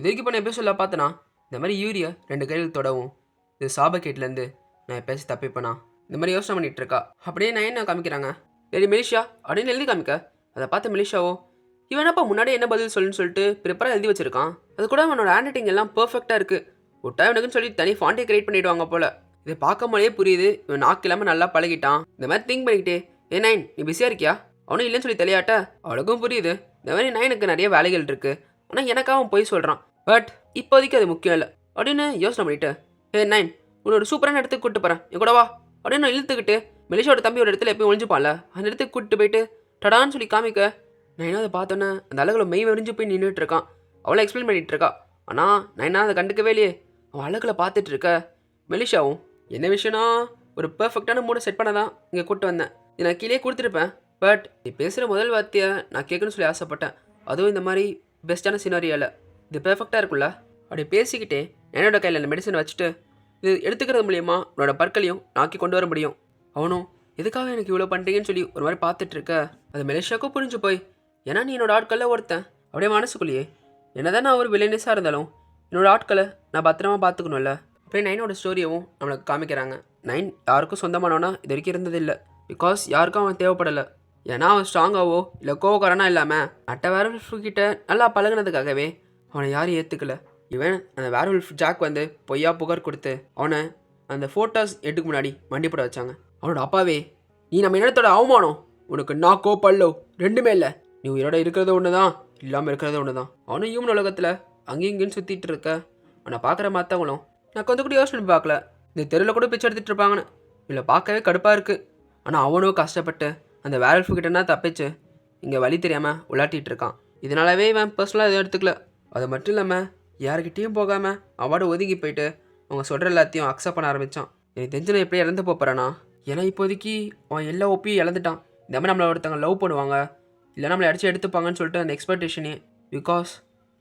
இது வரைக்கும் இப்போ நான் எபிசோடில் பார்த்தனா இந்த மாதிரி யூரியா ரெண்டு கையில் தொடவும் இது சாபக்கேட்லேருந்து நான் பேசி தப்பிப்பேனா? இந்த மாதிரி யோசனை பண்ணிகிட்டு இருக்கா. அப்படியே நான் என்ன காமிக்கிறாங்க? சரி மெலிஷா அப்படின்னு எழுதி காமிக்க. அதை பார்த்து மெலிஷாவோ இவன் என்னப்பா முன்னாடியே என்ன பதில் சொல்லுன்னு சொல்லிட்டு ப்ரிப்பராக எழுதி வச்சிருக்கான். அது கூட அவனோட ஹேண்ட் ரைட்டிங் எல்லாம் பர்ஃபெக்டாக இருக்குது விட்டா இவனுக்குன்னு சொல்லி தனி ஃபாண்ட்டே கிரியேட் பண்ணிடுவாங்க போல. இதை பார்க்கும்போதே புரியுது இவன் நாக்கு இல்லாமல் நல்லா பழகிட்டான். இந்த மாதிரி திங்க் பண்ணிக்கிட்டே ஏ நைன் நீ பிஸியாக இருக்கியா? அவனும் இல்லைன்னு சொல்லி தலையாட்ட அவளுக்கும் புரியுது. இந்த மாதிரி நைனுக்கு நிறைய வேலைகள் இருக்குது ஆனால் எனக்காக அவன் போய் சொல்கிறான் பட் இப்போதைக்கு அது முக்கியம் இல்லை. அப்படின்னு யோசனை பண்ணிட்டு ஏ நைன் உன்னோட சூப்பரான இடத்துக்கு கூப்பிட்டு போகிறேன் என் கூட வா. அப்படின்னு நான் இழுத்துக்கிட்டு மெலிஷாவோட தம்பி ஒரு இடத்துல எப்பயும் ஒழிஞ்சுப்பான்ல அந்த இடத்துக்கு கூப்பிட்டு போயிட்டு டடான்னு சொல்லி காமிக்க நான் என்ன அதை பார்த்தோன்னே அந்த அழகுல மெய் வெறிஞ்சு போய் நின்றுட்டு இருக்கான். அவளை எக்ஸ்பிளைன் பண்ணிகிட்டு இருக்கா. ஆனால் நான் என்ன அதை கண்டுக்கவே இல்லையே. அவன் அழகுல பார்த்துட்டு இருக்க மெலிஷாவும் என்ன விஷயம்னா ஒரு பெர்ஃபெக்டான மூடை செட் பண்ண தான் இங்கே கூப்பிட்டு வந்தேன். இதை நான் கீழே கொடுத்துருப்பேன். பட் நீ பேசுகிற முதல் வார்த்தையை நான் கேட்கணும்னு சொல்லி ஆசைப்பட்டேன். அதுவும் இந்த மாதிரி பெஸ்ட்டான சினாரியாவில் இது பெர்ஃபெக்டாக இருக்குல்ல அப்படி பேசிக்கிட்டே என்னோட கையில் அந்த மெடிசன் வச்சுட்டு இது எடுத்துக்கிறது மூலியமா உன்னோட பற்களையும் நாக்கி கொண்டு வர முடியும். அவனும் எதுக்காக எனக்கு இவ்வளோ பண்ணுறீங்கன்னு சொல்லி ஒரு மாதிரி பார்த்துட்டு இருக்க அது மெலேஷியாவுக்கும் புரிஞ்சு போய். ஏன்னா நீ என்னோட ஆட்களில் ஒருத்தன். அப்படியே மனசுக்குள்ளேயே என்னதான் நான் ஒரு வில்லேனஸாக இருந்தாலும் என்னோட ஆட்களை நான் பத்திரமா பார்த்துக்கணும்ல? அப்படியே நைனோட ஸ்டோரியவும் நம்மளுக்கு காமிக்கிறாங்க. நைன் யாருக்கும் சொந்தமானவனா இது வரைக்கும் இருந்ததில்லை. பிகாஸ் யாருக்கும் அவன் தேவைப்படலை. ஏன்னா அவன் ஸ்ட்ராங்காவோ இல்லை கோவக்காரனா இல்லாமல் அட்டை வேர்வல்ஃப் கிட்ட நல்லா பழகுனதுக்காகவே அவனை யாரும் ஏற்றுக்கல இவன் அந்த வேர்வல்ஃப் ஜாக் வந்து பொய்யா புகார் கொடுத்து அவனை அந்த ஃபோட்டோஸ் எட்டுக்கு முன்னாடி மண்டிப்பட வச்சாங்க. அவனோட அப்பாவே நீ நம்ம இனத்தோட அவமானம்? உனக்கு நாக்கோ பல்லோ ரெண்டுமே இல்லை. நீ உயிரோட இருக்கிறது ஒன்று தான் இல்லாமல் இருக்கிறது ஒன்று தான் அவனும் ஹியூமன் உலகத்தில் அங்கேயும் இங்கேயும் சுற்றிட்டு இருக்க அவனை பார்க்குற மற்றவங்களும் நான் கொஞ்சம் கூட யோசனை பார்க்கல இந்த தெருவில் கூட பிச்சை எடுத்துகிட்டு இருப்பாங்கன்னு. இல்லை பார்க்கவே கடுப்பாக இருக்குது ஆனால் அவனும் கஷ்டப்பட்டு அந்த வேரல்ஃபு கிட்டனா தப்பிச்சு இங்கே வழி தெரியாமல் உலாட்டிகிட்டு இருக்கான். இதனாலவே இவன் பர்சனலாக எதுவும் எடுத்துக்கல. அது மட்டும் இல்லாமல் யாருக்கிட்டேயும் போகாமல் அவார்டு ஒதுங்கி போயிட்டு அவங்க சொல்கிற எல்லாத்தையும் அக்செப்ட் பண்ண ஆரம்பித்தான் எனக்கு தெரிஞ்ச நான் எப்படி இறந்து போகிறானா ஏன்னா இப்போதைக்கு அவன் எல்லா ஒப்பியும் இழந்துட்டான். இந்த மாதிரி நம்மளை ஒருத்தவங்க லவ் பண்ணுவாங்க. இல்லை நம்மளை அடிச்சு எடுத்துப்பாங்கன்னு சொல்லிட்டு அந்த எக்ஸ்பெக்டேஷனே பிகாஸ்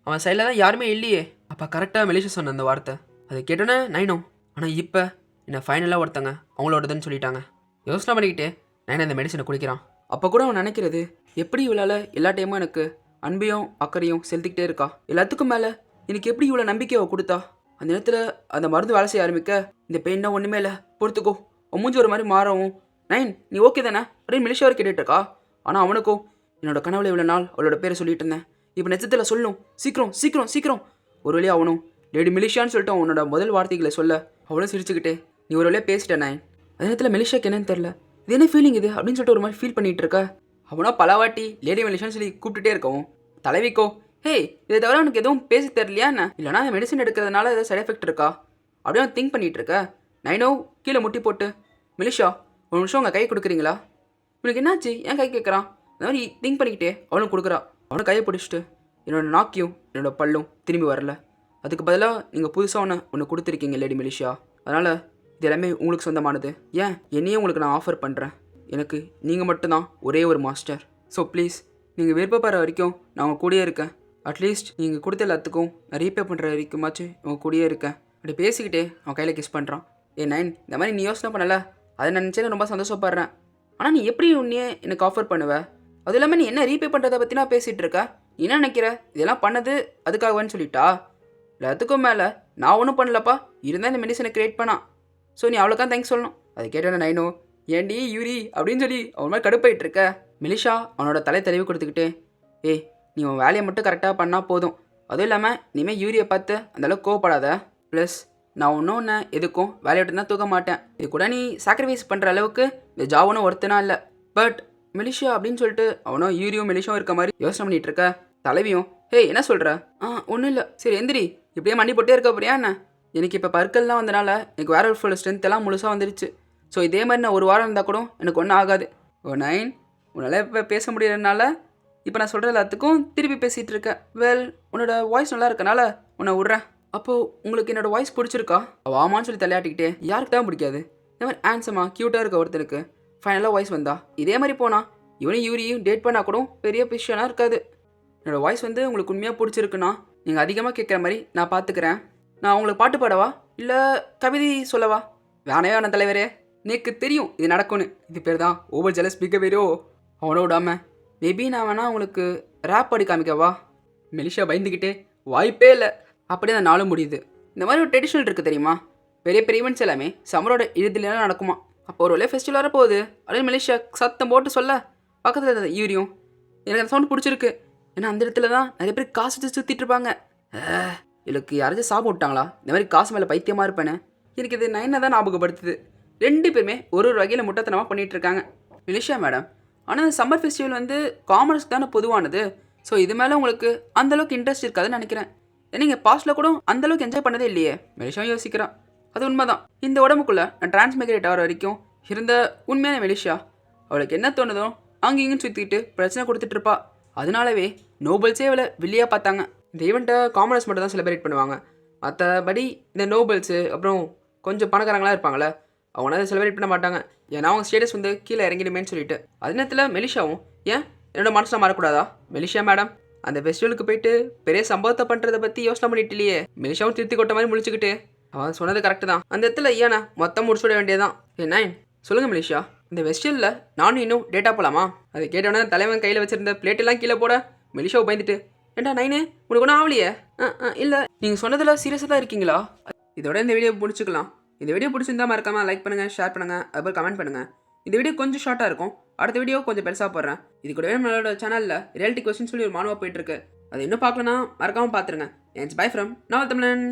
அவன் சைடில் தான் யாருமே இல்லையே. அப்போ கரெக்டாக மெலிஷா சொன்ன அந்த வார்த்தை. அதை கேட்டோன்னே நைனோ ஆனால் இப்போ என்னை ஃபைனலாக ஒருத்தங்க அவங்களோடதுன்னு சொல்லிட்டாங்க. யோசனை பண்ணிக்கிட்டே நைன் அந்த மெடிசனை குடிக்கிறான். அப்போ கூட அவன் நினைக்கிறது எப்படி இவளால் எல்லா டைமும் எனக்கு அன்பையும் அக்கறையும் செலுத்திக்கிட்டே இருக்கா? எல்லாத்துக்கும் மேலே எனக்கு எப்படி இவ்வளோ நம்பிக்கை கொடுத்தா? அந்த நேரத்தில் அந்த மருந்து வேலை செய்ய ஆரம்பிக்க இந்த பெயின் தான் ஒன்றுமே இல்லை. பொறுத்துக்கோ. உன் மூஞ்சி ஒரு மாதிரி மாறவும். நைன் நீ ஓகே தானே? அப்படின்னு மிலிஷாவை கேட்டுட்டு இருக்கா? ஆனால் அவனுக்கும் என்னோட கனவுல இவ்வளோ நாள் அவளோட பேரை சொல்லிட்டு இருந்தேன். இப்போ நெச்சத்தில் சொல்லணும் சீக்கிரம் சீக்கிரம் சீக்கிரம். ஒரு வழியாக அவனும் லேடி மிலிஷான்னு சொல்லிட்டு அவனோட முதல் வார்த்தைகளை சொல்ல. அவளும் சிரிச்சுக்கிட்டே நீ ஒரு வழியாக பேசிட்டேன் நைன் அந்த நேரத்தில் மிலிஷாக்கு என்னன்னு தெரில இது என்ன ஃபீலிங் இது? அப்படின்னு சொல்லிட்டு ஒரு மாதிரி ஃபீல் பண்ணிகிட்டு இருக்க. அவனா பலவாட்டி லேடி மெலிஷான்னு சொல்லி கூப்பிட்டுட்டே இருக்கவும் தலைவிக்கோ ஹே இதை தவிர உனக்கு எதுவும் பேசி தெரியலையா என்ன? இல்லைனா மெடிசன் எடுக்கிறதுனால ஏதாவது சைட் எஃபெக்ட் இருக்கா? அப்படியே அவன் திங்க் பண்ணிகிட்டு இருக்க. நைனோ கீழே முட்டி போட்டு மிலிஷா ஒரு நிமிஷம் உங்கள் கை கொடுக்குறீங்களா? இவனுக்கு என்னாச்சு? ஏன் கை கேட்குறான் அந்த மாதிரி திங்க் பண்ணிக்கிட்டே அவனும் கொடுக்குறான் அவனை கையை பிடிச்சிட்டு என்னோடய நாக்கியும் என்னோடய பல்லும் திரும்பி வரல. அதுக்கு பதிலாக நீங்கள் புதுசாக ஒன்று ஒன்று கொடுத்துருக்கீங்க லேடி மிலிஷா. அதனால் இது எல்லாமே உங்களுக்கு சொந்தமானது. ஏன்? என்னையே உங்களுக்கு நான் ஆஃபர் பண்ணுறேன் எனக்கு நீங்கள் மட்டும்தான் ஒரே ஒரு மாஸ்டர். ஸோ ப்ளீஸ் நீங்கள் விருப்பப்படுற வரைக்கும் நான் உங்கள் கூடயே இருக்கேன். அட்லீஸ்ட் நீங்கள் கொடுத்த எல்லாத்துக்கும் நான் ரீபே பண்ணுற வரைக்குமாச்சும் உங்கள் கூடயே இருக்கேன். அப்படி பேசிக்கிட்டே அவன் கையில் கிஸ் பண்ணுறான் ஏ நைன் இந்த மாதிரி நீ யோசனை பண்ணல. அதை நினச்சே நான் ரொம்ப சந்தோஷப்படுறேன். ஆனால் நீ எப்படி உன்னையே எனக்கு ஆஃபர் பண்ணுவ? அது இல்லாமல் நீ என்ன ரீபே பண்ணுறதை பற்றி நான் பேசிகிட்டு இருக்க? நீ என்ன நினைக்கிற? இதெல்லாம் பண்ணது அதுக்காகவான்னு சொல்லிட்டா? எல்லாத்துக்கும் மேலே நான் ஒன்றும் பண்ணலப்பா. இருந்தால் இந்த மெடிசனை கிரியேட் பண்ணான் ஸோ நீ அவ்வளோக்கா தேங்க்ஸ் சொல்லணும். அதை கேட்டேன் நைனோ ஏண்டி யூரி? அப்படின்னு சொல்லி அவன் மாதிரி கடுப்பாயிட்டு இருக்க மிலிஷா அவனோட தலை தெளிவு கொடுத்துக்கிட்டே ஏய் நீ உன் வேலையை மட்டும் கரெக்டாக பண்ணால் போதும். அதுவும் இல்லாமல் இனிமேல் யூரியை பார்த்து அந்தளவுக்கு கோவப்படாத. ப்ளஸ் நான் ஒன்றும் ஒன்று எதுக்கும் வேலையை விட்டு தான் தூக்க மாட்டேன். இது கூட நீ சாக்ரிஃபைஸ் பண்ணுற அளவுக்கு இந்த ஜாவனும் ஒருத்தனா இல்லை. பட் மிலிஷா அப்படின்னு சொல்லிட்டு அவனும் யூரியும் மெலிஷாவும் இருக்க மாதிரி யோசனை பண்ணிட்டு இருக்க. தலைவியும் ஹேய் என்ன சொல்கிற ஆ ஒன்றும் இல்லை. சரி எந்திரி. இப்படியே மண்டி போட்டே இருக்க போறியா என்ன? எனக்கு இப்போ பற்கள்லாம் வந்தனால எனக்கு வேற ஒரு ஃபுல் ஸ்ட்ரென்த் எல்லாம் முழுசாக வந்துருச்சு. ஸோ இதே மாதிரி நான் ஒரு வாரம் இருந்தால் கூட எனக்கு ஒன்றும் ஆகாது. ஓ நைன் உன்னால் இப்போ பேச முடியறதுனால இப்போ நான் சொல்கிற எல்லாத்துக்கும் திருப்பி பேசிகிட்டு இருக்கேன். வெல் உன்னோட வாய்ஸ் நல்லா இருக்கனால உன்னை விட்றேன். அப்போது உங்களுக்கு என்னோடய வாய்ஸ் பிடிச்சிருக்கா? அவள் ஆமான்னு சொல்லி தலையாட்டிக்கிட்டே யாருக்கு தான் பிடிக்காது? இந்த மாதிரி ஆன்சமா க்யூட்டாக இருக்க ஒருத்தருக்கு ஃபைனலாக வாய்ஸ் வந்தா இதே மாதிரி போனா இவனையும் யூரியும் டேட் பண்ணால் கூட பெரிய விஷயம்லாம் இருக்காது. என்னோடய வாய்ஸ் வந்து உங்களுக்கு உண்மையாக பிடிச்சிருக்குன்னா நீங்கள் அதிகமாக கேட்குற மாதிரி நான் பார்த்துக்கிறேன் நான் உங்களுக்கு பாட்டு பாடவா? இல்லை கவிதை சொல்லவா? வேணவே வேணாம் தலைவரே. எனக்கு தெரியும் இது நடக்கும்னு. இது பேர் தான் ஓவர் ஜெலஸ் பிகவேரோ அவனோ விடாம மேபி நான் வேணா உங்களுக்கு ரேப் அடி காமிக்கவா? மெலிஷா பயந்துக்கிட்டே வாய்ப்பே இல்லை. அப்படியே அந்த நாளும் முடியுது. இந்த மாதிரி ஒரு ட்ரெடிஷனல் இருக்குது தெரியுமா? பெரிய பெரிய ஈவெண்ட்ஸ் எல்லாமே சம்மரோட இறுதியிலாம் நடக்குமா? அப்போ ஒரு வழியாக ஃபெஸ்டிவல் வரப்போகுது. அப்படின்னு மெலிஷா சத்தம் போட்டு சொல்ல. பக்கத்தில் இருந்த யூரியும் எனக்கு அந்த சவுண்ட் பிடிச்சிருக்கு. ஏன்னா அந்த இடத்துல தான் நிறைய பேர் காசு வச்சு சுற்றிட்டு இருப்பாங்க. எனக்கு இவளுக்கு யாராச்சும் சாப்பிட்டு விட்டாங்களா? இந்த மாதிரி காசு மேலே பைத்தியமாக இருப்பேன்னு எனக்கு இது நைனை தான் ஞாபகப்படுத்துது. ரெண்டு பேருமே ஒரு ஒரு வகையில் முட்டத்தனமாக பண்ணிட்டு இருக்காங்க மலேசியா மேடம் ஆனால் இந்த சம்மர் ஃபெஸ்டிவல் வந்து காமர்ஸ்க்கு தானே பொதுவானது. ஸோ இது மேலே உங்களுக்கு அந்த அளவுக்கு இன்ட்ரெஸ்ட் இருக்காதுன்னு நினைக்கிறேன். ஏன்னா நீங்கள் பாஸ்ட்டில் கூட அந்த அளவுக்கு என்ஜாய் பண்ணதே இல்லையே. மெலிஷா யோசிக்கிறான். அது உண்மைதான். இந்த உடம்புக்குள்ளே நான் டிரான்ஸ்மிக்ரேட் ஆகிற வரைக்கும் இருந்த உண்மையான மெலிஷா அவளுக்கு என்ன தோணுதோ அங்கே இங்கேன்னு சுற்றிக்கிட்டு பிரச்சனை கொடுத்துட்ருப்பா அதனாலவே நோபல்ஸே அவளை வில்லியாக பார்த்தாங்க. இந்த ஈவெண்ட்டை காமர்ஸ் மட்டும் தான் செலிப்ரேட் பண்ணுவாங்க. மற்றபடி இந்த நோபல்ஸு அப்புறம் கொஞ்சம் பணக்காரங்களாக இருப்பாங்களே அவங்க அதை செலிப்ரேட் பண்ண மாட்டாங்க. ஏன்னா அவங்க ஸ்டேட்டஸ் வந்து கீழே இறங்கிடுமேன்னு சொல்லிட்டு. அதே நேரத்தில் மெலிஷாவும் ஏன் என்னோட மனசில் மாறக்கூடாதா? மெலிஷா மேடம் அந்த ஃபெஸ்டிவலுக்கு போயிட்டு பெரிய சம்பவத்தை பண்ணுறதை பற்றி யோசனை பண்ணிட்டு இல்லையே மெலிஷாவும் திருத்தி கொட்ட மாதிரி முடிச்சுக்கிட்டு அவன் சொன்னது கரெக்டு தான். அந்த இடத்துல ஏன்னா மொத்தம் முடிச்சு விட வேண்டியதான் என்ன நைன் சொல்லுங்கள் மெலிஷா. இந்த வெஸ்டர்னில் நானும் இன்னும் டேட்டா போகலாமா அது கேட்டவொடனே தலைவன் கையில் வச்சுருந்த பிளேட்டெல்லாம் கீழே போட மெலிஷாவை பயந்துட்டு ஏண்டா நைனு உனக்கு ஒன்றும் ஆகலையே இல்லை. நீங்கள் சொன்னதில் சீரியஸாக தான் இருக்கீங்களா? இதோட இந்த வீடியோ முடிச்சுக்கலாம். இந்த வீடியோ பிடிச்சிருந்தா மறக்காமல் லைக் பண்ணுங்கள் ஷேர் பண்ணுங்கள் அப்புறம் கமெண்ட் பண்ணுங்கள் இந்த வீடியோ கொஞ்சம் ஷார்ட்டாக இருக்கும். அடுத்த வீடியோ கொஞ்சம் பெருசாக போடுறேன். இது கூடவே நம்மளோட சேனலில் ரியாலிட்டி கொஸ்டின் சொல்லி ஒரு மாணவா போயிட்டு இருக்கு. அது இன்னும் பார்க்கலனா மறக்காமல் பார்த்துருங்க. என்ஸ் பை ஃப்ரம் நான் தமிழன்.